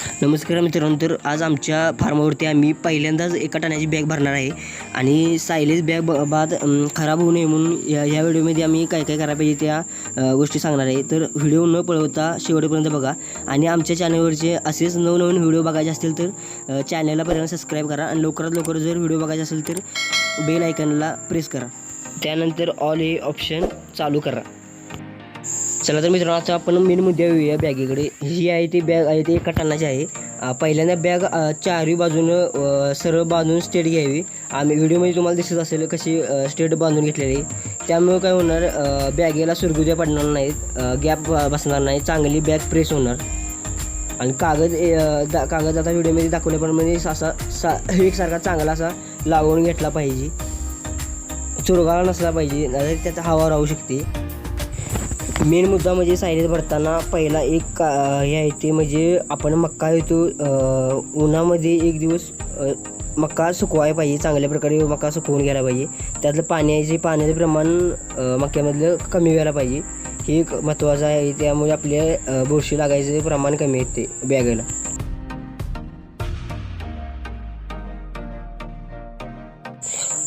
नमस्कार मित्रांनो तर आज आमच्या फार्मावरती आम्ही पहिल्यांदाच एका टाण्याची बॅग भरणार आहे. आणि सायलेज बॅग ब बाद खराब होऊ नये म्हणून या या व्हिडिओमध्ये आम्ही काय काय करायला पाहिजे त्या गोष्टी सांगणार आहे. तर व्हिडिओ न पळवता शेवटपर्यंत बघा. आणि आमच्या चॅनलवरचे असेच नवनवीन व्हिडिओ बघायचे असतील तर चॅनलला पहिल्यांदा सबस्क्राईब करा. आणि लवकरात लवकर जर व्हिडिओ बघायचे असेल तर बेल आयकनला प्रेस करा. त्यानंतर ऑल हे ऑप्शन चालू करा. चला तर मित्रांनो आता आपण मेन मुद्दे येऊया बॅगेकडे. ही आहे ती बॅग आहे ती एका टनाची आहे. पहिल्यांदा बॅग चारही बाजूनं सरळ बांधून स्टेट घ्यावी. आम्ही व्हिडिओमध्ये तुम्हाला दिसत असेल कशी स्टेट बांधून घेतलेली त्यामुळे काय होणार बॅगेला सुरगुज्या पडणार नाहीत गॅप बसणार नाही चांगली बॅग प्रेस होणार. आणि कागद दा कागद आता व्हिडिओमध्ये दाखवल्याप्रमाणे असा सा एकसारखा चांगला असा लावून घेतला पाहिजे. चुरगाळा नसला पाहिजे नाही त्याचा हवा राहू शकते. मेन मुद्दा म्हणजे सायलेज भरताना पहिला एक का हे आहे ते म्हणजे आपण मक्का येतो उन्हामध्ये एक दिवस मक्का सुकवायला पाहिजे चांगल्या प्रकारे मक्का सुकवून घ्यायला पाहिजे. त्यातलं पाण्याचे पाण्याचं प्रमाण मक्यामधलं कमी व्हायला पाहिजे. हे एक महत्त्वाचं आहे त्यामुळे आपल्या बुरशी लागायचं प्रमाण कमी येते बॅगेला.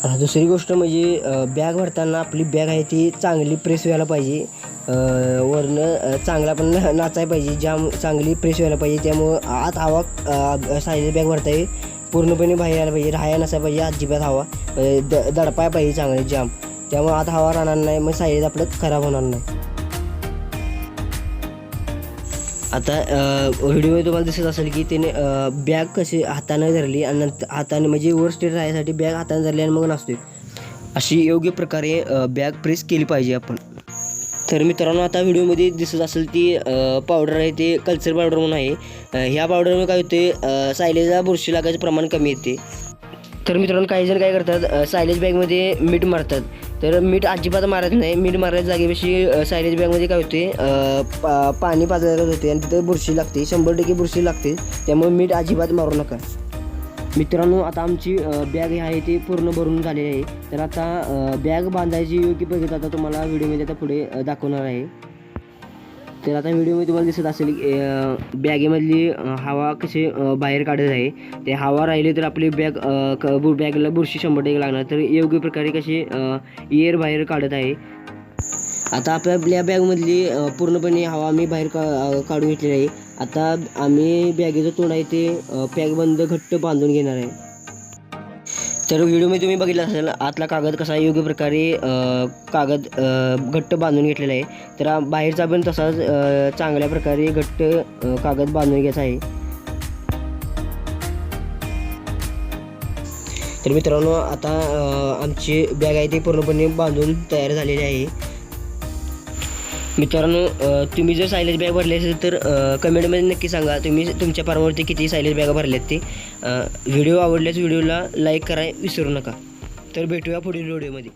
दुसरी गोष्ट म्हणजे बॅग भरताना आपली बॅग आहे ती चांगली प्रेस व्हायला पाहिजे. वरनं चांगला पण नाचायला पाहिजे जाम चांगली प्रेस व्हायला पाहिजे त्यामुळं आत हवा साईज बॅग भरता येईल. पूर्णपणे बाहेर यायला पाहिजे राहायला नसायला पाहिजे अजिबात हवा. द दडपाय पाहिजे चांगली जाम त्यामुळं आत हवा राहणार नाही मग साईज आपलं खराब होणार नाही. आता व्हिडिओमध्ये तुम्हाला दिसत असेल की त्याने बॅग कशी हाताने धरली आणि नंतर हाताने म्हणजे वर स्टेट राहण्यासाठी बॅग हाताने धरली आणि मग नसते अशी योग्य प्रकारे बॅग प्रेस केली पाहिजे आपण. तर मित्रांनो आता व्हिडिओमध्ये दिसत असेल ती पावडर आहे ते कल्चर पावडर म्हणून आहे. ह्या पावडरमुळे काय होते सायलेजला बुरशी लागायचं प्रमाण कमी येते. तर मित्रांनो काही जण काय करतात सायलेज बॅगमध्ये मीठ मारतात. तर मीठ अजिबात मारत नाही. मीठ मारायच्या जागेपेक्षा सायलेज बॅगमध्ये काय होते पा- पाणी पाजायला होते आणि तिथं बुरशी लागते. शंभर टक्के बुरशी लागते. त्यामुळे मीठ अजिबात मारू नका. मित्रांनो आता आमची बॅग ही आहे ती पूर्ण भरून झालेली आहे. तर आता बॅग बांधायची योग्य पद्धत आता तुम्हाला व्हिडिओमध्ये आता पुढे दाखवणार आहे. तर आता व्हिडिओमध्ये तुम्हाला दिसत असेल की, बॅगेमधली हवा कशी बाहेर काढत आहे. ते हवा राहिली तर आपली बॅग क- बु- बॅगला बुरशी शंभर टक्के लागणार. तर योग्य प्रकारे कशी एअर बाहेर काढत आहे. आता आपल्या आपल्या बॅगमधली पूर्णपणे हवा आम्ही बाहेर का काढून घेतलेली आहे. आता आम्ही बॅगेचं तोंड आहे ते अ, पॅक बंद घट्ट बांधून घेणार आहे. तर व्हिडिओमध्ये तुम्ही बघितलं असेल आतला कागद कसा योग्य प्रकारे कागद घट्ट बांधून घेतलेला आहे. तर बाहेरचा पण तसाच चांगल्या प्रकारे घट्ट कागद बांधून घ्यायचा आहे. तर मित्रांनो आता आमची बॅग आहे ती पूर्णपणे बांधून तयार झालेली आहे. मित्रांनो तुम्ही जर सायलेज बॅग भरली असेल तर कमेंटमध्ये नक्की सांगा. तुम्ही तुमच्या फार्मवरती किती सायलेज बॅग भरल्यात ते. व्हिडिओ आवडल्यास व्हिडिओला लाईक कराय विसरू नका. तर भेटूया पुढील व्हिडिओमध्ये.